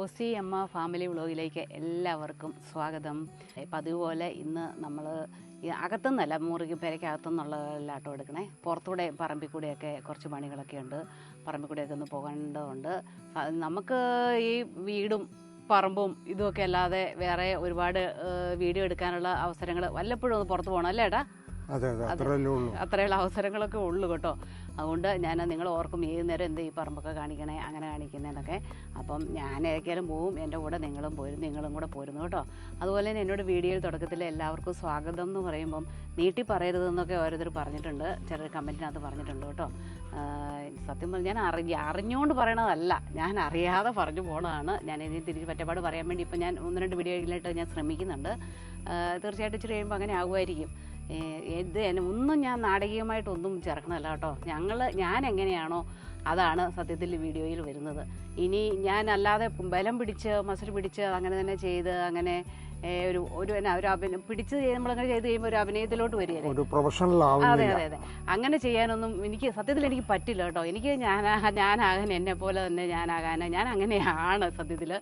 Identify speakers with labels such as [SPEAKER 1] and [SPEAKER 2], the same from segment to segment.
[SPEAKER 1] ഒസി അമ്മ ഫാമിലി വ്ളോഗിലേക്ക് എല്ലാവർക്കും സ്വാഗതം. ഇപ്പം അതുപോലെ ഇന്ന് നമ്മൾ അകത്തുനിന്നല്ല മുറിക്ക് പെരയ്ക്കകത്തുനിന്നുള്ളതല്ലാട്ടോ എടുക്കണേ. പുറത്തൂടെ പറമ്പിൽ കൂടെയൊക്കെ കുറച്ച് പണികളൊക്കെ ഉണ്ട്. പറമ്പിൽ കൂടെയൊക്കെ ഒന്ന് പോകേണ്ടതുണ്ട്. നമുക്ക് ഈ വീടും പറമ്പും ഇതുമൊക്കെ അല്ലാതെ വേറെ ഒരുപാട് വീഡിയോ എടുക്കാനുള്ള അവസരങ്ങൾ വല്ലപ്പോഴും ഒന്ന് പുറത്ത് പോകണം അല്ലേ ഏട്ടാ?
[SPEAKER 2] അതെ
[SPEAKER 1] അത്രയുള്ള അവസരങ്ങളൊക്കെ ഉള്ളു കേട്ടോ. അതുകൊണ്ട് ഞാൻ നിങ്ങൾ ഓർക്കും ഏത് നേരം എന്ത് ഈ പറമ്പൊക്കെ കാണിക്കണേ അങ്ങനെ കാണിക്കുന്നതെന്നൊക്കെ അപ്പം ഞാൻ ഏതൊക്കെയാലും പോവും എന്റെ കൂടെ നിങ്ങളും പോരും നിങ്ങളും കൂടെ പോരുന്നു കേട്ടോ. അതുപോലെ തന്നെ എന്നോട് വീഡിയോയിൽ തുടക്കത്തിൽ എല്ലാവർക്കും സ്വാഗതം എന്ന് പറയുമ്പം നീട്ടി പറയരുതെന്നൊക്കെ ഓരോരുത്തർ പറഞ്ഞിട്ടുണ്ട്. ചിലർ കമന്റിനകത്ത് പറഞ്ഞിട്ടുണ്ട് കേട്ടോ. സത്യം പറഞ്ഞാൽ ഞാൻ അറി അറിഞ്ഞുകൊണ്ട് പറയണതല്ല. ഞാൻ അറിയാതെ പറഞ്ഞു പോണതാണ്. ഞാൻ ഇനി തിരിച്ച് പറ്റപ്പാട് പറയാൻ വേണ്ടി ഇപ്പം ഞാൻ ഒന്ന് രണ്ട് വീഡിയോയിലായിട്ട് ഞാൻ ശ്രമിക്കുന്നുണ്ട്. തീർച്ചയായിട്ടും ഇച്ചിരി കഴിയുമ്പോൾ അങ്ങനെ ആകുമായിരിക്കും ഇത് ഒന്നും ഞാൻ നാടകീയമായിട്ടൊന്നും ചേർക്കണമല്ല കേട്ടോ. ഞങ്ങൾ ഞാൻ എങ്ങനെയാണോ അതാണ് സത്യത്തിൽ വീഡിയോയിൽ വരുന്നത്. ഇനി ഞാൻ അല്ലാതെ ബലം പിടിച്ച് മസിൽ പിടിച്ച് അങ്ങനെ തന്നെ ചെയ്ത് അങ്ങനെ ഒരു ഒരു എന്നാ ഒരു അഭിനയം പിടിച്ച് നമ്മളങ്ങനെ ചെയ്ത് കഴിയുമ്പോൾ ഒരു അഭിനയത്തിലോട്ട് വരികയല്ലേ?
[SPEAKER 2] ഒരു പ്രൊഫഷണൽ
[SPEAKER 1] അതെ അതെ അതെ. അങ്ങനെ ചെയ്യാനൊന്നും എനിക്ക് സത്യത്തിൽ എനിക്ക് പറ്റില്ല കേട്ടോ. എനിക്ക് ഞാൻ ഞാനാകാൻ എന്നെ പോലെ തന്നെ ഞാനാകാൻ ഞാൻ അങ്ങനെയാണ് സത്യത്തിൽ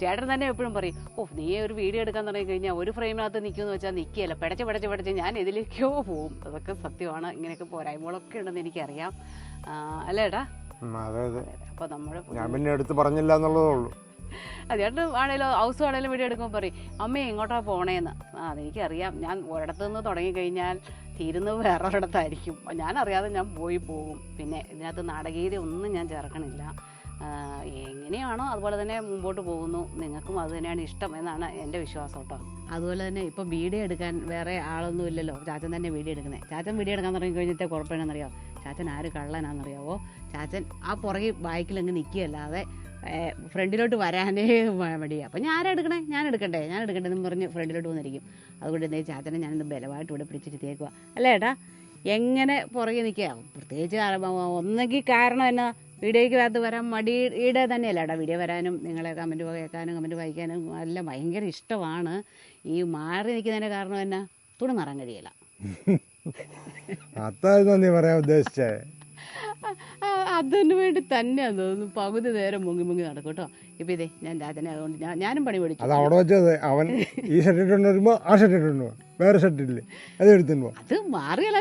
[SPEAKER 1] ചേട്ടൻ തന്നെ എപ്പോഴും പറയും ഓ നീ ഒരു വീഡിയോ എടുക്കാൻ തുടങ്ങി കഴിഞ്ഞാൽ ഒരു ഫ്രെയിമിനകത്ത് നിൽക്കുമെന്ന് വെച്ചാൽ നിൽക്കുകയല്ല പിടച്ച് പിടച്ച് പിടച്ച് ഞാൻ ഇതിലേക്കോ പോവും. അതൊക്കെ സത്യമാണ്. ഇങ്ങനെയൊക്കെ പോരായ്മകളൊക്കെ ഉണ്ടെന്ന് എനിക്കറിയാം.
[SPEAKER 2] അല്ലേടാ അതെ അതെ.
[SPEAKER 1] അപ്പോൾ നമ്മുടെ
[SPEAKER 2] ഞാൻ പിന്നെ എടുത്ത് പറഞ്ഞില്ല എന്നുള്ളതേ ഉള്ളൂ.
[SPEAKER 1] ചേട്ടൻ ആണേലോ ഹൗസ് ആണേലും വീഡിയോ എടുക്കുമ്പോൾ പറയും അമ്മ എങ്ങോട്ടാണ് പോണേന്ന്? ആ അതെനിക്കറിയാം. ഞാൻ ഒരിടത്തു നിന്ന് തുടങ്ങിക്കഴിഞ്ഞാൽ തീരുന്നത് വേറൊരിടത്തായിരിക്കും. ഞാൻ അറിയാതെ ഞാൻ പോയി പോകും. പിന്നെ ഇതിനകത്ത് നാടകീയത ഒന്നും ഞാൻ ചേർക്കണില്ല. എങ്ങനെയാണോ അതുപോലെ തന്നെ മുമ്പോട്ട് പോകുന്നു. നിങ്ങൾക്കും അത് തന്നെയാണ് ഇഷ്ടം എന്നാണ് എന്റെ വിശ്വാസം കേട്ടോ. അതുപോലെ തന്നെ ഇപ്പം വീഡിയോ എടുക്കാൻ വേറെ ആളൊന്നും ഇല്ലല്ലോ. ചാച്ചൻ തന്നെ വീഡിയോ എടുക്കുന്നത് ചാച്ചൻ വീഡിയോ എടുക്കാൻ തുടങ്ങി കഴിഞ്ഞിട്ട് കുഴപ്പമെന്നറിയാമോ ചാച്ചൻ ആര് കള്ളനാണെന്നറിയാവോ ചാച്ചൻ ആ പുറകെ ബൈക്കിൽ അങ്ങ് നിൽക്കുകയല്ലാതെ ഫ്രണ്ടിലോട്ട് വരാനേ മടി അപ്പം ഞാൻ ആരാ എടുക്കണേ? ഞാൻ എടുക്കണ്ടേ? ഞാൻ എടുക്കണ്ടേ എന്ന് പറഞ്ഞ് ഫ്രണ്ടിലോട്ട് വന്നിരിക്കും. അതുകൊണ്ട് എന്തേ ചാത്തനെ ഞാനിന്ന് ബലമായിട്ട് ഇവിടെ പിടിച്ചിരുത്തിയേക്കുക അല്ലേ ഏട്ടാ? എങ്ങനെ പുറകെ നിൽക്കുക? പ്രത്യേകിച്ച് ഒന്നെങ്കിൽ കാരണം എന്നാ? വീഡിയോയ്ക്ക് അകത്ത് വരാൻ മടിയുടെ തന്നെയല്ല ഏട്ടാ? വീഡിയോ വരാനും നിങ്ങളെ കമന്റ് കേൾക്കാനും കമന്റ് വായിക്കാനും എല്ലാം ഭയങ്കര ഇഷ്ടമാണ്. ഈ മാറി നിൽക്കുന്നതിന്റെ കാരണം എന്നാ? തുണി മാറാൻ കഴിയില്ല.
[SPEAKER 2] അതായിരുന്നു പറയാൻ ഉദ്ദേശിച്ചേ.
[SPEAKER 1] അതിന് വേണ്ടി തന്നെയാന്ന് തോന്നുന്നു പകുതി നേരം മുങ്ങി മുങ്ങി നടക്കും കേട്ടോ. ഇപ്പം ഇതേ ഞാൻ രാജനെ അതുകൊണ്ട് ഞാൻ ഞാനും പണി പഠിച്ചു
[SPEAKER 2] അത് അവിടെ വെച്ചത് അവൻ ഈ ഇട്ടുകൊണ്ട് ആ ഇട്ടുണ്ടോ വേറെ ഷർട്ട് ഇല്ലേ? അത് എടുത്തുണ്ടോ
[SPEAKER 1] അത് മാറിയല്ലേ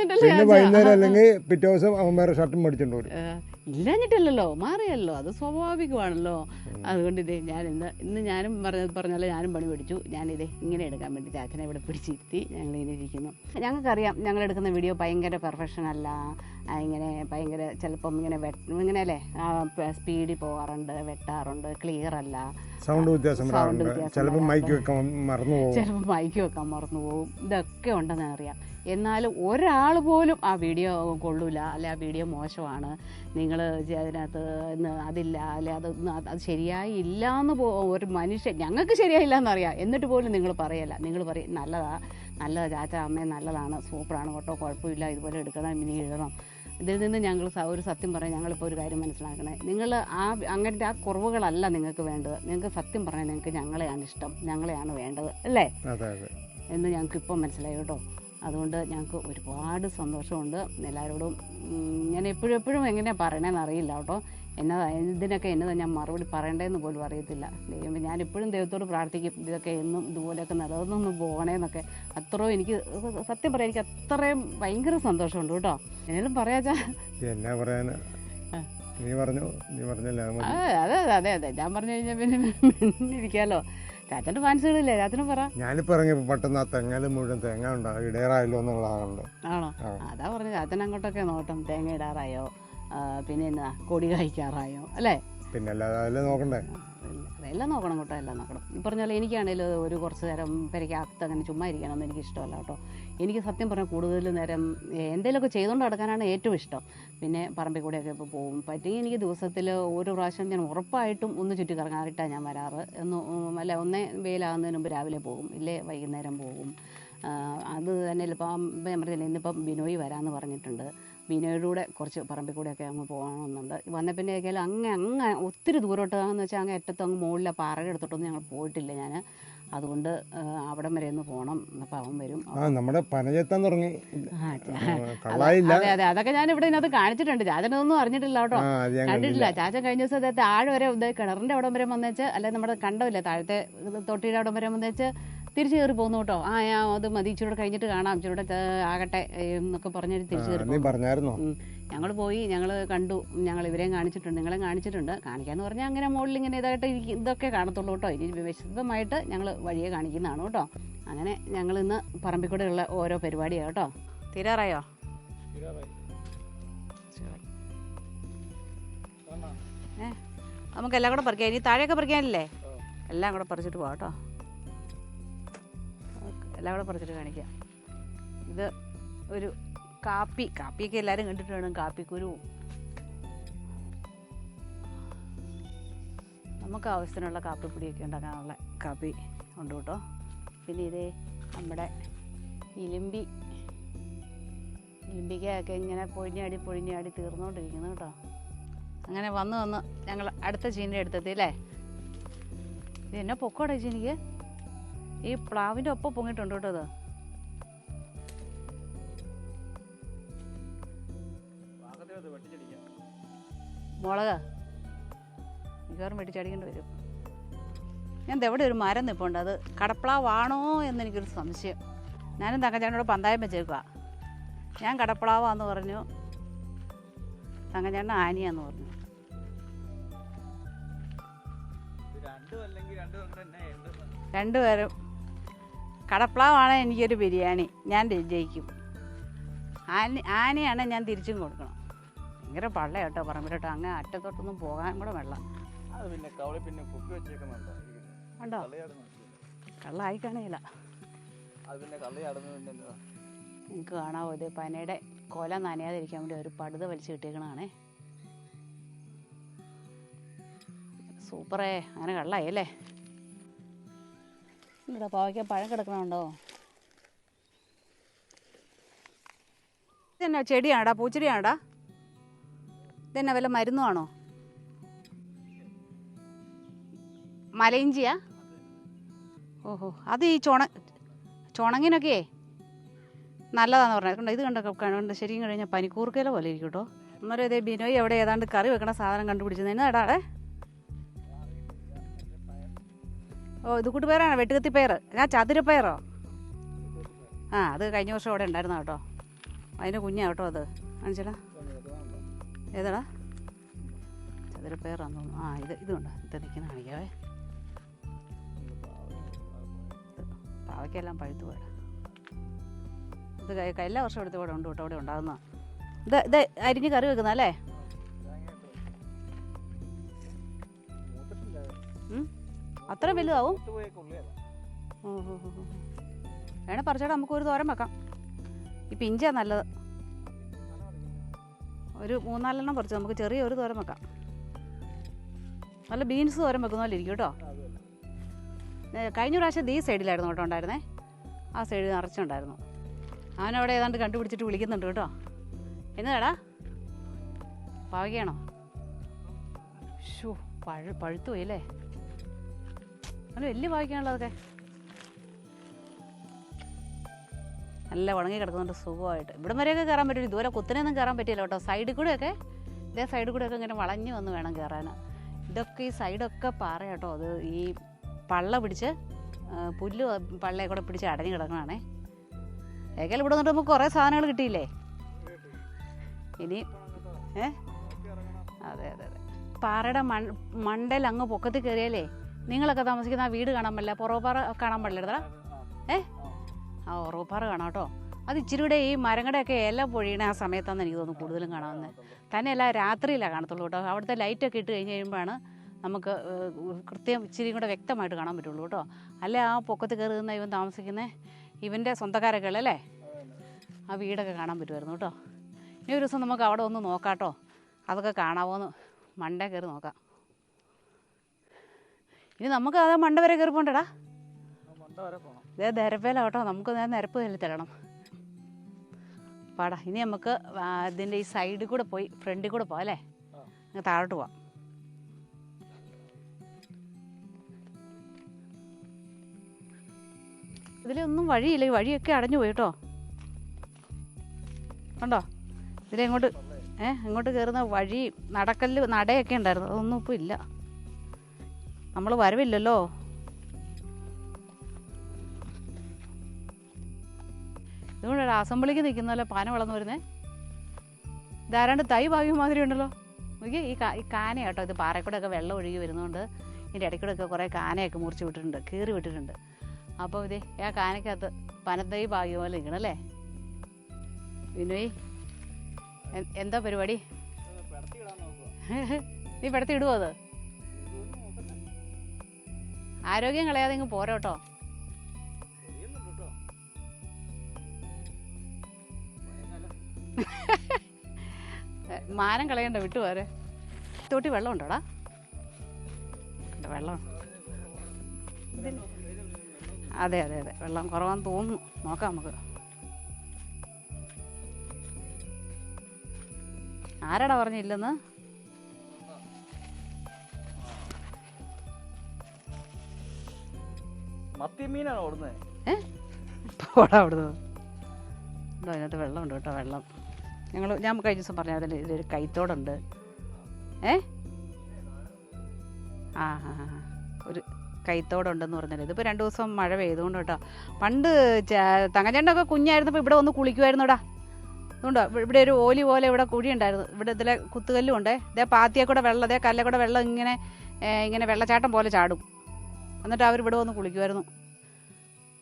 [SPEAKER 2] വൈകുന്നേരം അല്ലെങ്കിൽ പിറ്റേ ദിവസം അവൻ വേറെ ഷർട്ടും മേടിച്ചോണ്ട് വരും.
[SPEAKER 1] ഇല്ലഞ്ഞിട്ടില്ലല്ലോ മാറിയല്ലോ അത് സ്വാഭാവികമാണല്ലോ. അതുകൊണ്ട് ഇതേ ഞാൻ ഇന്ന് ഇന്ന് ഞാനും പറഞ്ഞത് പറഞ്ഞാലേ ഞാനും പണി പഠിച്ചു ഞാനിതേ ഇങ്ങനെ എടുക്കാൻ വേണ്ടി ചാച്ചനെ ഇവിടെ പിടിച്ചിരുത്തി. ഞങ്ങൾ ഇങ്ങനെ ഇരിക്കുന്നു. ഞങ്ങൾക്കറിയാം ഞങ്ങൾ എടുക്കുന്ന വീഡിയോ ഭയങ്കര പെർഫെക്ഷൻ അല്ല ഇങ്ങനെ ഭയങ്കര ചിലപ്പം ഇങ്ങനെ ഇങ്ങനെ അല്ലേ സ്പീഡിൽ പോകാറുണ്ട് വെട്ടാറുണ്ട് ക്ലിയർ അല്ല.
[SPEAKER 2] സൗണ്ട് വ്യത്യാസം സൗണ്ട്
[SPEAKER 1] വ്യത്യാസം
[SPEAKER 2] ചിലപ്പോൾ മൈക്ക് വെക്കാൻ മറന്നു പോകും
[SPEAKER 1] ചിലപ്പോൾ മൈക്ക് വെക്കാൻ മറന്നു പോകും ഇതൊക്കെ ഉണ്ടെന്ന് അറിയാം. എന്നാലും ഒരാൾ പോലും ആ വീഡിയോ കൊള്ളൂല അല്ലെ? ആ വീഡിയോ മോശമാണ്. നിങ്ങൾ അതിനകത്ത് അതില്ല അല്ലെ? അത് അത് ശരിയായി ഇല്ല എന്ന് പോ ഒരു മനുഷ്യൻ ഞങ്ങൾക്ക് ശരിയായില്ല എന്നറിയാം എന്നിട്ട് പോലും നിങ്ങൾ പറയല്ല. നിങ്ങൾ പറയും നല്ലതാ നല്ലതാ ചാച്ച അമ്മേ നല്ലതാണ് സൂപ്പറാണ് കേട്ടോ കുഴപ്പമില്ല ഇതുപോലെ എടുക്കണം ഇനി എഴുതണം. ഇതിൽ നിന്ന് ഞങ്ങൾ ഒരു സത്യം പറയാം ഞങ്ങളിപ്പോൾ ഒരു കാര്യം മനസ്സിലാക്കണേ. നിങ്ങൾ ആ അങ്ങനത്തെ ആ കുറവുകളല്ല നിങ്ങൾക്ക് വേണ്ടത്. നിങ്ങൾക്ക് സത്യം പറഞ്ഞാൽ നിങ്ങൾക്ക് ഞങ്ങളെയാണ് ഇഷ്ടം. ഞങ്ങളെയാണ് വേണ്ടത്. അല്ലേ? എന്ന് ഞങ്ങൾക്ക് ഇപ്പം മനസ്സിലായി കേട്ടോ. അതുകൊണ്ട് ഞങ്ങൾക്ക് ഒരുപാട് സന്തോഷമുണ്ട്. എല്ലാവരോടും ഞാൻ എപ്പോഴും എപ്പോഴും എങ്ങനെയാണ് പറയണതെന്ന് അറിയില്ല കേട്ടോ. എന്നതാ ഇതിനൊക്കെ എന്നതാ ഞാൻ മറുപടി പറയണ്ടേന്ന് പോലും അറിയത്തില്ല. ദൈവം ഞാൻ എപ്പോഴും ദൈവത്തോട് പ്രാർത്ഥിക്കും. ഇതൊക്കെ എന്നും ഇതുപോലെയൊക്കെ നിലനിന്ന് പോകണേന്നൊക്കെ അത്രയും എനിക്ക് സത്യം പറയാം എനിക്ക് അത്രയും ഭയങ്കര സന്തോഷമുണ്ട് കേട്ടോ. എന്നാലും പറയാച്ചാ
[SPEAKER 2] എന്നാ പറയാനാ? നീ പറഞ്ഞു. നീ പറഞ്ഞില്ല അതെ
[SPEAKER 1] അതെ അതെ അതെ ഞാൻ പറഞ്ഞു കഴിഞ്ഞാൽ പിന്നെ ഇരിക്കാമല്ലോ ചാച്ചന്റെ ഫാൻസുകളില്ലേ? രാജന് പറ.
[SPEAKER 2] ഞാനിപ്പോ ഇറങ്ങി പെട്ടെന്ന് ആ തെങ്ങൽ മുഴുവൻ തേങ്ങ ഉണ്ടാകും ഇടയറായല്ലോ എന്നുള്ളതാണുണ്ട്
[SPEAKER 1] ആണോ? അതാ പറഞ്ഞു രാജൻ അങ്ങോട്ടൊക്കെ നോട്ടം തേങ്ങ ഇടാറായോ? പിന്നെ എന്നാ കൊടി കഴിക്കാറായോ? അല്ലേ?
[SPEAKER 2] പിന്നെ അല്ലാതെ നോക്കണ്ടേ?
[SPEAKER 1] എല്ലാം നോക്കണം കേട്ടോ എല്ലാം നോക്കണം. ഈ പറഞ്ഞ പോലെ എനിക്കാണേലും ഒരു കുറച്ച് നേരം പെരയ്ക്കകത്ത് അങ്ങനെ ചുമ്മാ ഇരിക്കാനൊന്നും എനിക്ക് ഇഷ്ടമല്ല കേട്ടോ. എനിക്ക് സത്യം പറഞ്ഞാൽ കൂടുതൽ നേരം എന്തെങ്കിലുമൊക്കെ ചെയ്തുകൊണ്ട് നടക്കാനാണ് ഏറ്റവും ഇഷ്ടം. പിന്നെ പറമ്പിൽ കൂടെയൊക്കെ ഇപ്പോൾ പോകും. പറ്റുമെങ്കിൽ എനിക്ക് ദിവസത്തിൽ ഒരു പ്രാവശ്യം ഞാൻ ഉറപ്പായിട്ടും ഒന്ന് ചുറ്റി കറങ്ങാറിട്ടാണ് ഞാൻ വരാറ്. എന്ന് അല്ല ഒന്നേ വെയിലാകുന്നതിന് മുമ്പ് രാവിലെ പോകും. ഇല്ലേ വൈകുന്നേരം പോകും. അത് തന്നെ ഇപ്പം ഞാൻ പറഞ്ഞില്ല ഇന്നിപ്പം ബിനോയ് വരാമെന്ന് പറഞ്ഞിട്ടുണ്ട്. കൂടെ കുറച്ച് പറമ്പിൽ കൂടെയൊക്കെ അങ്ങ് പോകണമെന്നുണ്ട്. വന്ന പിന്നെയൊക്കെയാലും അങ്ങ് അങ്ങ് ഒത്തിരി ദൂരോട്ട് എന്ന് വെച്ചാൽ അങ്ങ് അറ്റത്ത് അങ്ങ് മുകളിലെ പാറയുടെ അടുത്തോട്ടൊന്നും ഞങ്ങൾ പോയിട്ടില്ല ഞാൻ അതുകൊണ്ട് അവിടം വരെ ഒന്ന് പോകണം അപ്പം അവൻ വരും.
[SPEAKER 2] നമ്മുടെ പനചെത്താൻ തുടങ്ങി.
[SPEAKER 1] അതെ. അതെ അതൊക്കെ ഞാൻ ഇവിടെ ഇതിനകത്ത് കാണിച്ചിട്ടുണ്ട്. ചാച്ചനൊന്നും അറിഞ്ഞിട്ടില്ല കേട്ടോ. കണ്ടിട്ടില്ല. ചാച്ചൻ കഴിഞ്ഞ ദിവസം അദ്ദേഹത്തെ താഴെ വരെ കിണറിന്റെ കിണറിന്റെ അവിടം വരെ വന്നേച്ച് അല്ലെ നമ്മുടെ കണ്ടമില്ല താഴത്തെ തൊട്ടിയുടെ അവിടം വരെ വന്നേച്ച് തിരിച്ചു കയറി പോകുന്നു കേട്ടോ ആ ഞാൻ അത് മതി ഇച്ചിരൂടെ കഴിഞ്ഞിട്ട് കാണാം ഇച്ചിരൂടെ ആകട്ടെ എന്നൊക്കെ പറഞ്ഞ് തിരിച്ചു കയറി
[SPEAKER 2] പറഞ്ഞായിരുന്നു?
[SPEAKER 1] ഞങ്ങൾ പോയി ഞങ്ങൾ കണ്ടു ഞങ്ങൾ ഇവരെയും കാണിച്ചിട്ടുണ്ട് നിങ്ങളെ കാണിച്ചിട്ടുണ്ട്. കാണിക്കാന്ന് പറഞ്ഞാൽ അങ്ങനെ മുകളിൽ ഇങ്ങനെ ഇതായിട്ട് ഇതൊക്കെ കാണത്തുള്ളൂ കേട്ടോ. ഇനി വിശദമായിട്ട് ഞങ്ങൾ വഴിയെ കാണിക്കുന്നതാണ് കേട്ടോ. അങ്ങനെ ഞങ്ങൾ ഇന്ന് പറമ്പിൽ കൂടെയുള്ള ഓരോ പരിപാടിയാണ് കേട്ടോ. തീരാറായോ? ഏ നമുക്ക് എല്ലാം കൂടെ പറിക്കാം. ഇനി താഴെയൊക്കെ പറിക്കാനില്ലേ? എല്ലാം കൂടെ പറിച്ചിട്ട് പോവാം കേട്ടോ. എല്ലാം കൂടെ പറിച്ചിട്ട് കാണിക്കാം. ഇത് ഒരു കാപ്പി കാപ്പിയൊക്കെ എല്ലാവരും കണ്ടിട്ട് വേണം കാപ്പിക്കുരു. നമുക്ക് ആവശ്യത്തിനുള്ള കാപ്പിപ്പൊടിയൊക്കെ ഉണ്ടാക്കാനുള്ള കാപ്പി ഉണ്ട് കേട്ടോ. പിന്നെ ഇതേ നമ്മുടെ ഇലിമ്പി ഇലിമ്പിക്കയൊക്കെ ഇങ്ങനെ പൊഴിഞ്ഞാടി പൊഴിഞ്ഞാടി തീർന്നുകൊണ്ടിരിക്കുന്നു കേട്ടോ. അങ്ങനെ വന്ന് വന്ന് ഞങ്ങൾ അടുത്ത ചീനിയുടെ എടുത്തെത്തി അല്ലേ? ഇത് എന്നെ പൊക്കോടെ ചീനിക്ക് ഈ പ്ലാവിന്റെ ഒപ്പം പൊങ്ങിയിട്ടുണ്ട് കേട്ടോ അത്. മുളക്. മിക്കവാറും വെട്ടിച്ചടിക്കേണ്ടി വരും. ഞാൻ ദേ എവിടെ ഒരു മരം നിൽപ്പുണ്ട് അത് കടപ്ലാവാണോ എന്നെനിക്കൊരു സംശയം. ഞാനും തങ്കച്ചേട്ടനോട് പന്തായം വെച്ചേക്കുക ഞാൻ കടപ്പ്ളാവാന്ന് പറഞ്ഞു. തങ്കച്ചേട്ടൻ ആനിയാന്ന് പറഞ്ഞു. രണ്ടുപേരും കടപ്ലാവാണ് എനിക്കൊരു ബിരിയാണി. ഞാൻ ജയിക്കും. ആന ആനയാണ് ഞാൻ തിരിച്ചും കൊടുക്കണം. ഭയങ്കര പള്ള കേട്ടോ പറമ്പിലോട്ടോ. അങ്ങ് അറ്റത്തോട്ടൊന്നും പോകാൻ കൂടെ വെള്ളം. ഉണ്ടോ? കള്ളായി കാണില്ല നിങ്ങൾക്ക് കാണാവോ? ഇത് പനയുടെ കൊല നനയാതിരിക്കാൻ വേണ്ടി ഒരു പടുത വലിച്ചു കിട്ടിയേക്കണാണേ സൂപ്പറേ. അങ്ങനെ കള്ളായി അല്ലേ? ഇവിടെ പാവയ്ക്ക പഴം കിടക്കണുണ്ടോ? ഇതെന്നാ ചെടിയാടാ പൂച്ചെടിയാടാ ഇതെന്നാ വല്ല മരുന്നുമാണോ മലയിഞ്ചിയാ? ഓഹോ അത് ഈ ചുണ ചുണങ്ങിനൊക്കെയേ നല്ലതാന്ന് പറഞ്ഞത്. കണ്ടോ ഇത് കണ്ടോ കണ്ട് ശരിക്കും കഴിഞ്ഞാൽ പനിക്കൂർക്കയില പോലെ ഇരിക്കും കേട്ടോ അന്നേരം ഇതേ ബിനോയ് എവിടെ ഏതാണ്ട് കറി വെക്കണ സാധനം കണ്ടുപിടിച്ചത്. എന്നാ എടാടെ ഓ ഇത് കൂട്ടുപയറാണ് വെട്ടുകത്തിപ്പയർ ഞാൻ ചതുരപ്പയറോ ആ അത് കഴിഞ്ഞ വർഷം അവിടെ ഉണ്ടായിരുന്നു കേട്ടോ? അതിന്റെ കുഞ്ഞാ കേട്ടോ അത്. കാണിച്ചടാ. ഏതാടാ? ചതുരപ്പയറാന്ന് തോന്നുന്നു. ആ ഇത് ഇതുണ്ട്. ഇത് നിൽക്കുന്ന കാണിക്കാവേ. പാവയ്ക്കെല്ലാം പഴുത്തു പോയ ഇത് എല്ലാ വർഷം എടുത്ത് ഇവിടെ ഉണ്ട് കേട്ടോ അവിടെ ഉണ്ടാകുന്ന ഇത് ഇത് അരിഞ്ഞ് കറി വെക്കുന്ന അല്ലേ? അത്ര വലുതാവും. വേണേ പറിച്ചോടെ നമുക്ക് ഒരു തോരൻ വെക്കാം. ഈ പിഞ്ചാ നല്ലത്. ഒരു മൂന്നാലെണ്ണം പറിച്ചു നമുക്ക് ചെറിയ ഒരു തോരൻ വെക്കാം. നല്ല ബീൻസ് തോരൻ വെക്കുന്ന പോലെ ഇരിക്കും കേട്ടോ. കഴിഞ്ഞ പ്രാവശ്യം ഈ സൈഡിലായിരുന്നു കേട്ടോ ഉണ്ടായിരുന്നേ. ആ സൈഡിൽ നിറച്ചുണ്ടായിരുന്നു. അവനവിടെ ഏതാണ്ട് കണ്ടുപിടിച്ചിട്ട് വിളിക്കുന്നുണ്ട് കേട്ടോ. എന്നതാടാ പാവയ്ക്കാണോ ഷൂ പഴു പഴുത്തു പോയി അല്ലേ? നല്ല വലിയ പാവയ്ക്കാണല്ലോ അതൊക്കെ. നല്ല ഉണങ്ങി കിടക്കുന്നുണ്ട് സുഖമായിട്ട്. ഇവിടം വരെയൊക്കെ കയറാൻ പറ്റില്ല ഇതുവരെ കുത്തനെയൊന്നും കയറാൻ പറ്റില്ല കേട്ടോ. സൈഡിൽ കൂടെയൊക്കെ ഇതേ സൈഡിൽ കൂടെയൊക്കെ ഇങ്ങനെ വളഞ്ഞു വന്ന് വേണം കയറാൻ ഇതൊക്കെ ഈ സൈഡൊക്കെ പാറ കേട്ടോ. അത് ഈ പള്ള പിടിച്ച് പുല്ല് പള്ളയെ കൂടെ പിടിച്ച് അടഞ്ഞു കിടക്കണാണേ ഏകൽ ഇവിടെ നിന്നിട്ട് നമുക്ക് കുറേ സാധനങ്ങൾ കിട്ടിയില്ലേ? ഇനി ഏ? അതെ അതെ അതെ. പാറയുടെ മൺ മണ്ടയിൽ അങ്ങ് പൊക്കത്തിൽ കയറിയാലേ നിങ്ങളൊക്കെ താമസിക്കുന്ന ആ വീട് കാണാൻ പറ്റില്ല. പുറവുപാറ കാണാൻ പാടില്ല ഏ? ആ ഉറവുപാറ കാണാം കേട്ടോ. അത് ഇച്ചിരി കൂടെ ഈ മരങ്ങളുടെയൊക്കെ ഇല പൊഴിയണ ആ സമയത്താണ് എനിക്ക് തോന്നുന്നു കൂടുതലും കാണാവുന്നത് തന്നെയല്ല രാത്രിയിലാണ് കാണത്തുള്ളൂ കേട്ടോ. അവിടുത്തെ ലൈറ്റൊക്കെ ഇട്ട് കഴിഞ്ഞ് കഴിയുമ്പോഴാണ് നമുക്ക് കൃത്യം ഇച്ചിരി കൂടെ വ്യക്തമായിട്ട് കാണാൻ പറ്റുള്ളൂ കേട്ടോ. അല്ലെ ആ പൊക്കത്ത് കയറി ഇവൻ താമസിക്കുന്ന? ഇവന്റെ സ്വന്തക്കാരൊക്കെ അല്ലേ? ആ വീടൊക്കെ കാണാൻ പറ്റുമായിരുന്നു കേട്ടോ. ഇനി ഒരു ദിവസം നമുക്ക് അവിടെ ഒന്ന് നോക്കാം കേട്ടോ. അതൊക്കെ കാണാവോന്ന് മണ്ടേ കയറി നോക്കാം. ഇനി നമുക്ക് അത് മണ്ട വരെ കയറി പോണ്ടടാ ഇതേ നിരപ്പേല കേട്ടോ നമുക്ക് നേരെ നിരപ്പ് തല്ലി തരണം. പാടാ ഇനി നമുക്ക് ഇതിന്റെ ഇതിന്റെ ഈ സൈഡിൽ കൂടെ പോയി ഫ്രണ്ടിൽ കൂടെ പോവാം അല്ലേ? താഴോട്ട് പോവാം. ഇതിലൊന്നും വഴിയില്ല. ഈ വഴിയൊക്കെ അടഞ്ഞു പോയി കേട്ടോ. കണ്ടോ? ഇതിലെങ്ങോട്ട് ഏഹ് ഏ ഇങ്ങോട്ട് കയറുന്ന വഴി നടക്കല്ല് നടയൊക്കെ ഉണ്ടായിരുന്നു. അതൊന്നും ഇപ്പോൾ ഇല്ല. നമ്മൾ വരവില്ലല്ലോ. ഇതുകൊണ്ട് അസംബ്ലിക്ക് നിൽക്കുന്ന പോലെ പാന വളർന്നു വരുന്നേ. ധാരാണ്ട് തൈ ഭാഗ്യം മാതിരി ഉണ്ടല്ലോ. നോക്കി ഈ കാ ഈ കാന കേട്ടോ ഇത് പാറക്കൂടെ ഒക്കെ വെള്ളം ഒഴുകി വരുന്നതുകൊണ്ട് ഇതിന്റെ ഇടയ്ക്കൂടെയൊക്കെ കുറേ കാനയൊക്കെ മുറിച്ച് വിട്ടിട്ടുണ്ട് കീറി വിട്ടിട്ടുണ്ട്. അപ്പോൾ ഇതേ ആ കാനക്കകത്ത് പനത്തൈ ഭാഗ്യം പോലെ നിൽക്കണല്ലേ വിനോയ് എന്താ പരിപാടി? നീ പെടുത്തി ഇടുവോ അത്? ആരോഗ്യം കളയാതെ ഇങ്ങ് പോരോട്ടോ മാനം കളയണ്ട വിട്ടു പോരെ. തോട്ടി വെള്ളം ഉണ്ടോടാ വെള്ളം? അതെ അതെ അതെ. വെള്ളം കുറവാന്ന് തോന്നുന്നു. നോക്കാം നമുക്ക്. ആരാടാ പറഞ്ഞില്ലെന്ന്
[SPEAKER 3] മത്തി മീനാണ് ഓടുന്നത്
[SPEAKER 1] പോടാ അവിടുന്ന്. ഉണ്ടോ അതിനകത്ത് വെള്ളമുണ്ട് കേട്ടോ വെള്ളം. ഞങ്ങൾ ഞാൻ കഴിഞ്ഞ ദിവസം പറഞ്ഞ അതിൽ ഇതിലൊരു കൈത്തോടുണ്ട്. ഏ? ആ ഹാ. ഒരു കൈത്തോടുണ്ടെന്ന് പറഞ്ഞാൽ ഇതിപ്പോൾ രണ്ട് ദിവസം മഴ പെയ്തുകൊണ്ട് കേട്ടോ. പണ്ട് തങ്ങച്ചേണ്ടൊക്കെ കുഞ്ഞായിരുന്നപ്പോൾ ഇവിടെ ഒന്ന് കുളിക്കുമായിരുന്നുടാ അതുകൊണ്ടോ ഇവിടെ ഒരു ഓലി പോലെ ഇവിടെ കുഴി ഉണ്ടായിരുന്നു ഇവിടെ ഇതിലെ കുത്തുകല്ലും ഉണ്ട് ഇതേ പാത്തിയെ കൂടെ വെള്ളം ഇതേ കല്ലെ കൂടെ വെള്ളം ഇങ്ങനെ ഇങ്ങനെ വെള്ളച്ചാട്ടം പോലെ ചാടും. എന്നിട്ട് അവർ ഇവിടെ വന്ന് കുളിക്കുമായിരുന്നു.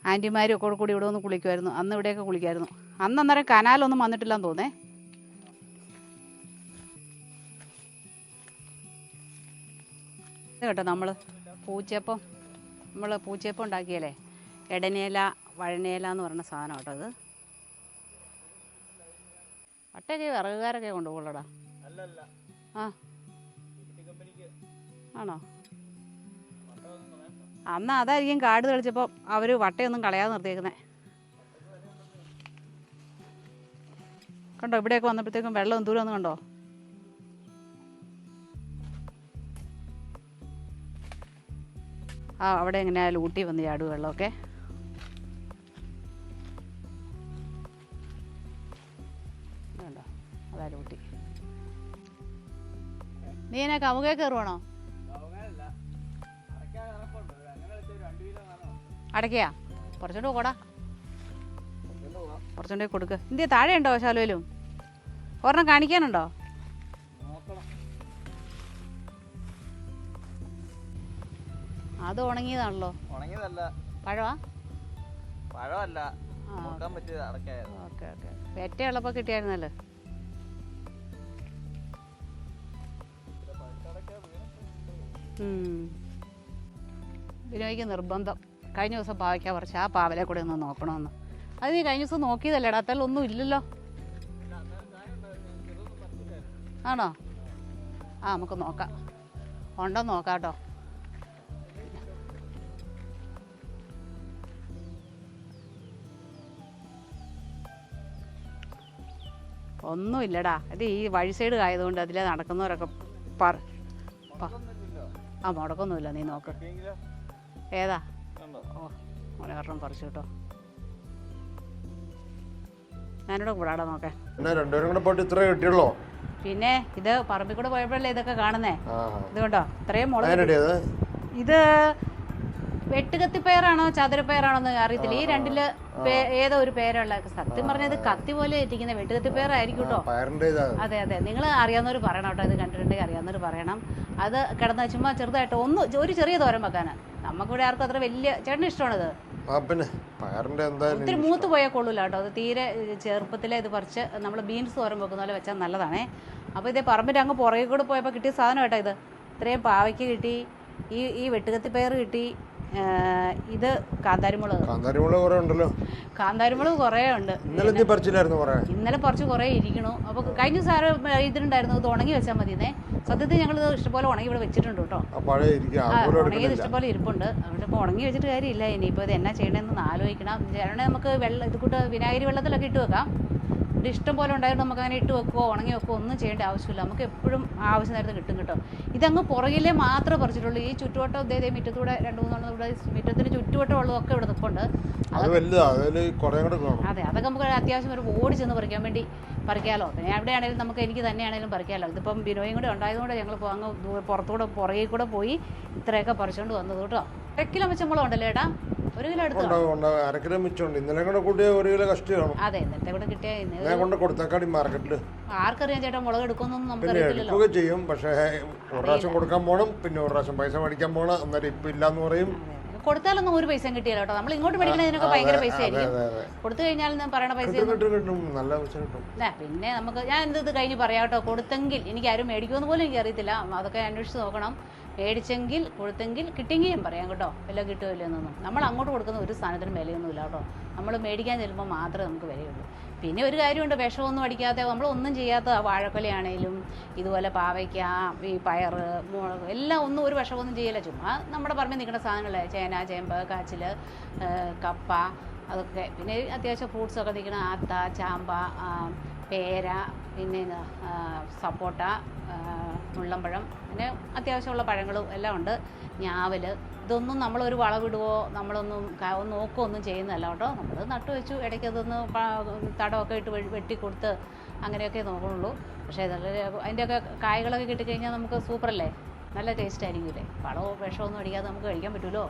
[SPEAKER 1] ആന്റിമാരും ഒക്കെ കൂടി ഇവിടെ വന്ന് കുളിക്കുമായിരുന്നു. അന്ന് ഇവിടെയൊക്കെ കുളിക്കുമായിരുന്നു അന്ന് അന്നേരം കനാലൊന്നും വന്നിട്ടില്ലെന്ന് തോന്നേ. കേട്ടോ നമ്മൾ പൂച്ചയപ്പം നമ്മൾ പൂച്ചയപ്പം ഉണ്ടാക്കിയല്ലേ? എടനേല വഴനേല എന്ന് പറയുന്ന സാധനം കേട്ടോ അത് ഒട്ടൊക്കെ വിറകുകാരൊക്കെ കൊണ്ടുപോകുള്ളടാ ആ. ആണോ. അന്ന് അതായിരിക്കും കാട് തെളിച്ചപ്പോൾ അവർ വട്ടയൊന്നും കളയാതെ നിർത്തിയേക്കുന്നത് കണ്ടോ ഇവിടെയൊക്കെ വന്നപ്പോഴത്തേക്കും വെള്ളം എന്തൂരം ഒന്ന് കണ്ടോ? ആ അവിടെ എങ്ങനെയാ ലൂട്ടി വന്ന് ചാടും വെള്ളമൊക്കെ? കണ്ടോ അതാ ലൂട്ടി. നീ എന്നെ കമുകേ കയറുവാണോ? അടയ്ക്കയാ. കുറച്ചുകൊണ്ട് പോടാ. കുറച്ചുകൊണ്ട് കൊടുക്ക്. ഇന്ത്യ താഴെ ഉണ്ടോ ശാലുവിലും? ഒരെണ്ണം കാണിക്കാനുണ്ടോ. അത് ഉണങ്ങിയതാണല്ലോ.
[SPEAKER 3] ഉണങ്ങിയതല്ല.
[SPEAKER 1] പഴമാ
[SPEAKER 3] പഴമല്ല
[SPEAKER 1] ഓക്കെ കിട്ടിയായിരുന്നല്ലോ. നിർബന്ധം. കഴിഞ്ഞ ദിവസം പാവയ്ക്ക പറിച്ച് ആ പാവലെ കൂടെ ഒന്ന് നോക്കണമെന്ന് അത് നീ കഴിഞ്ഞ ദിവസം നോക്കിയതല്ലേ നോക്കിയതല്ലേടാ അത്തല്ലൊന്നും ഇല്ലല്ലോ. ആണോ? ആ നമുക്ക് നോക്കാം. ഉണ്ടോ നോക്കാം കേട്ടോ ഒന്നുമില്ലടാ. ഇത് ഈ വഴി സൈഡ് ആയതുകൊണ്ട് അതിലെ നടക്കുന്നവരൊക്കെ പറ ആ മുടക്കൊന്നുമില്ല. നീ നോക്ക്. ഏതാ? ഓ ഒരെണ്ണം പറിച്ചു കേട്ടോ. ഞാനിവിടെ കൂടാടാ നോക്കേ.
[SPEAKER 2] പിന്നെ രണ്ടുപേരും കൂടെ പോയിട്ട് ഇത്രേ കിട്ടിയുള്ളൂ?
[SPEAKER 1] പിന്നെ ഇത് പറമ്പിൽ കൂടെ പോയപ്പോഴല്ലേ ഇതൊക്കെ കാണുന്നേ? ഇത് കണ്ടോ? ഇത്രയും മുളക്
[SPEAKER 2] ഇത്
[SPEAKER 1] ഇത് പേരാണോ ചതുരപ്പയറാണോ എന്ന് അറിയത്തില്ല. ഈ രണ്ടിൽ ഏതോ ഒരു പേരുള്ള സത്യം പറഞ്ഞത് കത്തി പോലെ ഇരിക്കുന്ന വെട്ടുകത്തിപ്പയറായിരിക്കും കേട്ടോ.
[SPEAKER 2] പയറിന്റെ ഇതാ.
[SPEAKER 1] അതെ അതെ. നിങ്ങൾ അറിയാവുന്നവർ പറയണം കേട്ടോ. ഇത് കണ്ടിട്ടുണ്ടെങ്കിൽ അറിയാവുന്നവർ പറയണം. അത് കിടന്ന ചുമ്മാ ചെറുതായിട്ട് ഒന്ന് ഒരു ചെറിയ തോരം വെക്കാനാ. നമുക്കിവിടെ ആർക്കും അത്ര വലിയ ചേട്ടന് ഇഷ്ടമാണത്.
[SPEAKER 2] പിന്നെ പയറിന്റെ എന്തായാലും
[SPEAKER 1] ഒത്തിരി മൂത്ത് പോയാൽ കൊള്ളൂല കേട്ടോ അത് തീരെ ചെറുപ്പത്തിലെ ഇത് പറിച്ച് നമ്മൾ ബീൻസ് തോരൻ വെക്കുന്ന പോലെ വെച്ചാൽ നല്ലതാണേ. അപ്പോൾ ഇതേ പറമ്പിന്റെ അങ്ങ് പുറകെ കൂടെ പോയപ്പോൾ കിട്ടിയ സാധനം കേട്ടോ ഇത്. ഇത്രയും പാവയ്ക്ക് കിട്ടി ഈ ഈ വെട്ടുകത്തി പയർ കിട്ടി ഇത് കാന്താരിമുളക്.
[SPEAKER 2] കാന്താരിമുളക് കുറേ ഉണ്ടല്ലോ.
[SPEAKER 1] കാന്താരിമുളക് കുറേ ഉണ്ട്.
[SPEAKER 2] ഇന്നലെ പറിച്ചില്ലായിരുന്നു കുറേ?
[SPEAKER 1] ഇന്നലെ കുറച്ച് കുറേ ഇരിക്കണു. അപ്പോൾ കഴിഞ്ഞ സാറ് ഇതിലുണ്ടായിരുന്നു ഇത് ഉണങ്ങി വെച്ചാൽ മതിയെന്നേ. സത്യത്തിൽ ഞങ്ങൾ ഇത് ഇഷ്ടപോലെ ഉണങ്ങി ഇവിടെ വെച്ചിട്ടുണ്ട് കേട്ടോ. ഉണങ്ങിയത് ഇഷ്ടപോലെ ഇരിപ്പുണ്ട്. അതുകൊണ്ട് ഇപ്പോൾ ഉണങ്ങി വെച്ചിട്ട് കാര്യമില്ല. ഇനിയിപ്പോൾ ഇത് എന്നാ ചെയ്യണമെന്ന് ആലോചിക്കണം. ചേട്ടനെ നമുക്ക് വെള്ളം ഇത് കൂട്ട് വിനാഗിരി വെള്ളത്തിലൊക്കെ ഇട്ട് വെക്കാം. ഇവിടെ ഇഷ്ടം പോലെ ഉണ്ടായിരുന്നു നമുക്ക് അങ്ങനെ ഇട്ട് വെക്കുകയോ ഉണങ്ങി വെക്കുകയോ ഒന്നും ചെയ്യേണ്ട ആവശ്യമില്ല. നമുക്ക് എപ്പോഴും ആവശ്യം നേരത്തെ കിട്ടും കേട്ടോ. ഇതങ്ങ് പുറകിലേ മാത്രമേ പറിച്ചിട്ടുള്ളൂ. ഈ ചുറ്റുവട്ടം ഇതേ മുറ്റത്തൂടെ രണ്ട് മൂന്നെണ്ണം ഇവിടെ മുറ്റത്തിന് ചുറ്റുവട്ടം ഉള്ളതൊക്കെ ഇവിടെ നിൽപ്പുണ്ട്.
[SPEAKER 2] അത്
[SPEAKER 1] അതൊക്കെ നമുക്ക് അത്യാവശ്യം ഒരു ഓടി ചെന്ന് പറിക്കാൻ വേണ്ടി പറിക്കാമല്ലോ എവിടെയാണെങ്കിലും നമുക്ക് എനിക്ക് തന്നെയാണെങ്കിലും പറിക്കാമല്ലോ ഇതിപ്പം ബിനോയും കൂടെ ഉണ്ടായതുകൊണ്ട് ഞങ്ങൾ അങ്ങ് പുറത്തുകൂടെ പുറത്തൂടെ പുറകെ കൂടെ പോയി ഇത്രയൊക്കെ പറിച്ചുകൊണ്ട് വന്നത് കേട്ടോ. അര കിലോ വെച്ചമ്പളം ഉണ്ടല്ലോ ഏട്ടാ? ഒരു കിലോ
[SPEAKER 2] ഉണ്ടാവും ഉണ്ടാവും അരക്കിലോ മിച്ചമുണ്ട്. ഇന്നലെ കൂടെ കൂട്ടിയ ഒരു കിലോ കഷ്ടി കാണും
[SPEAKER 1] അതെ ഇന്നത്തെ കൂടെ കിട്ടിയ
[SPEAKER 2] ഞാൻ കൊണ്ട് കൊടുത്തേക്കാടി മാർക്കറ്റിൽ
[SPEAKER 1] ആർക്കറിയാം ചേട്ടാ മുളക് എടുക്കുന്നൊന്നും
[SPEAKER 2] പിന്നെ
[SPEAKER 1] നമുക്കറിയത്തില്ലല്ലോ
[SPEAKER 2] ചെയ്യും. പക്ഷേ ഒരു പ്രാവശ്യം കൊടുക്കാൻ പോണം പിന്നെ ഒരു പ്രാവശ്യം പൈസ മേടിക്കാൻ പോണം അന്നേരം ഇപ്പം ഇല്ലാന്ന് പറയും.
[SPEAKER 1] കൊടുത്താലൊന്നും ഒരു പൈസ കിട്ടിയല്ലോ കേട്ടോ. നമ്മൾ ഇങ്ങോട്ട് മേടിക്കുന്നതിനൊക്കെ ഭയങ്കര പൈസ ആയിരിക്കും കൊടുത്തു കഴിഞ്ഞാൽ ഞാൻ പറയണ പൈസ
[SPEAKER 2] നല്ല പൈസ കിട്ടും.
[SPEAKER 1] പിന്നെ നമുക്ക് ഞാൻ എന്ത് കഴിഞ്ഞ് പറയാം കേട്ടോ. കൊടുത്തെങ്കിൽ എനിക്ക് ആരും മേടിക്കുമെന്ന് പോലും എനിക്ക് അറിയത്തില്ല അതൊക്കെ അന്വേഷിച്ച് നോക്കണം. മേടിച്ചെങ്കിൽ കൊടുത്തെങ്കിൽ കിട്ടിയെങ്കിൽ ഞാൻ പറയാം കേട്ടോ. വില കിട്ടുമല്ലോ എന്നൊന്നും. നമ്മൾ അങ്ങോട്ട് കൊടുക്കുന്ന ഒരു സാധനത്തിനും വിലയൊന്നുമില്ല കേട്ടോ. നമ്മൾ മേടിക്കാൻ ചെല്ലുമ്പോൾ മാത്രമേ നമുക്ക് വിലയുള്ളൂ. പിന്നെ ഒരു കാര്യമുണ്ട് വിഷമൊന്നും നമ്മൾ ഒന്നും ചെയ്യാത്ത വാഴക്കൊലയാണേലും ഇതുപോലെ പാവയ്ക്ക ഈ പയർ മുളക് എല്ലാം ഒന്നും ഒരു വിഷമൊന്നും ചെയ്യില്ല. ചുമ്മാ നമ്മുടെ പറമ്പിൽ നിൽക്കുന്ന സാധനങ്ങളെ ചേന ചേമ്പ് കാച്ചിൽ കപ്പ അതൊക്കെ. പിന്നെ അത്യാവശ്യം ഫ്രൂട്ട്സൊക്കെ നിൽക്കുന്ന ആത്ത ചാമ്പ പേര പിന്നെ സപ്പോട്ട മുള്ളമ്പഴം പിന്നെ അത്യാവശ്യമുള്ള പഴങ്ങളും എല്ലാം ഉണ്ട്. ഞാവൽ ഇതൊന്നും നമ്മളൊരു വളവിടുവോ നമ്മളൊന്നും നോക്കുകയോ ഒന്നും ചെയ്യുന്നതല്ല കേട്ടോ. നമ്മൾ നട്ടു വെച്ചു ഇടയ്ക്ക് അതൊന്ന് തടമൊക്കെ ഇട്ട് വെ- വെട്ടിക്കൊടുത്ത് അങ്ങനെയൊക്കെ നോക്കണുള്ളൂ. പക്ഷേ ഇതൊക്കെ അതിന്റെയൊക്കെ കായ്കളൊക്കെ കിട്ടിക്കഴിഞ്ഞാൽ നമുക്ക് സൂപ്പറല്ലേ? നല്ല ടേസ്റ്റ് ആയിരിക്കില്ലേ? വളമോ വിഷമൊന്നും അടിക്കാതെ നമുക്ക് കഴിക്കാൻ പറ്റുമല്ലോ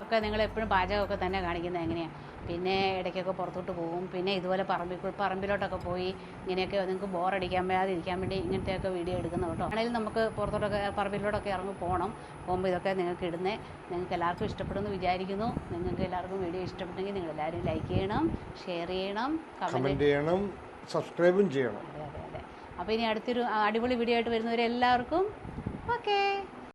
[SPEAKER 1] ഒക്കെ നിങ്ങൾ എപ്പോഴും പാചകമൊക്കെ തന്നെ കാണിക്കുന്നത് എങ്ങനെയാണ് പിന്നെ ഇടയ്ക്കൊക്കെ പുറത്തോട്ട് പോകും. പിന്നെ ഇതുപോലെ പറമ്പിൽ പറമ്പിലോട്ടൊക്കെ പോയി ഇങ്ങനെയൊക്കെ നിങ്ങൾക്ക് ബോറടിക്കാൻ ഇരിക്കാൻ വേണ്ടി ഇങ്ങനത്തെയൊക്കെ വീഡിയോ എടുക്കുന്നത് കേട്ടോ. ആണെങ്കിലും നമുക്ക് പുറത്തോട്ടൊക്കെ പറമ്പിലോട്ടൊക്കെ ഇറങ്ങി പോകണം പോകുമ്പോൾ ഇതൊക്കെ നിങ്ങൾക്ക് ഇടുന്നേ. നിങ്ങൾക്ക് എല്ലാവർക്കും ഇഷ്ടപ്പെടുമെന്ന് വിചാരിക്കുന്നു. നിങ്ങൾക്ക് എല്ലാവർക്കും വീഡിയോ ഇഷ്ടപ്പെട്ടെങ്കിൽ നിങ്ങൾ എല്ലാവരും ലൈക്ക് ചെയ്യണം ഷെയർ ചെയ്യണം
[SPEAKER 2] കമന്റ് ചെയ്യണം. സബ്സ്ക്രൈബും ചെയ്യണം.
[SPEAKER 1] അതെ അതെ അതെ. അപ്പോൾ ഇനി അടുത്തൊരു അടിപൊളി വീഡിയോ ആയിട്ട് വരുന്നവരെല്ലാവർക്കും ഓക്കേ